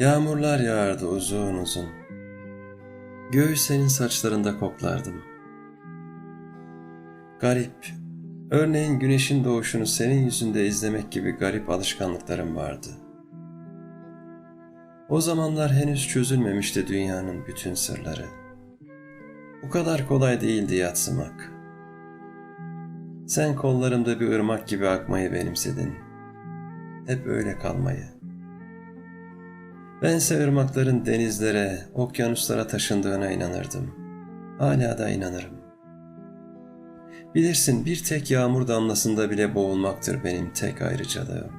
Yağmurlar yağardı uzun uzun. Göğü senin saçlarında koklardım. Garip, örneğin güneşin doğuşunu senin yüzünde izlemek gibi garip alışkanlıklarım vardı. O zamanlar henüz çözülmemişti dünyanın bütün sırları. Bu kadar kolay değildi yatsımak. Sen kollarımda bir ırmak gibi akmayı benimsedin. Hep öyle kalmayı. Bense ırmakların denizlere, okyanuslara taşındığına inanırdım. Hala da inanırım. Bilirsin bir tek yağmur damlasında bile boğulmaktır benim tek ayrıcalığım.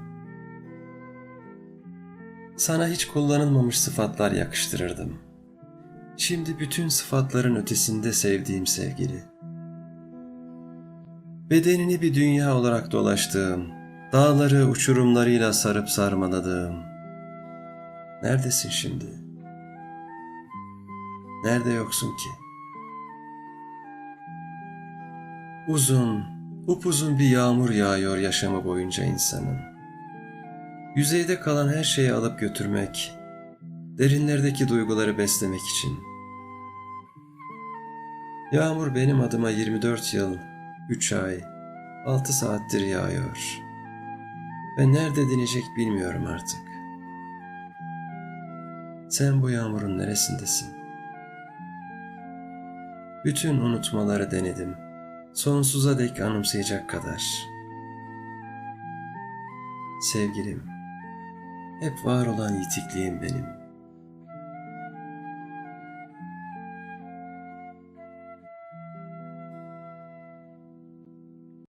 Sana hiç kullanılmamış sıfatlar yakıştırırdım. Şimdi bütün sıfatların ötesinde sevdiğim sevgili. Bedenini bir dünya olarak dolaştığım, dağları uçurumlarıyla sarıp sarmaladığım. Neredesin şimdi? Nerede yoksun ki? Uzun, upuzun bir yağmur yağıyor yaşamı boyunca insanın. Yüzeyde kalan her şeyi alıp götürmek, derinlerdeki duyguları beslemek için. Yağmur benim adıma 24 yıl, 3 ay, 6 saattir yağıyor. Ve nerede dinecek bilmiyorum artık. Sen bu yağmurun neresindesin? Bütün unutmaları denedim. Sonsuza dek anımsayacak kadar. Sevgilim, hep var olan yitikliğim benim.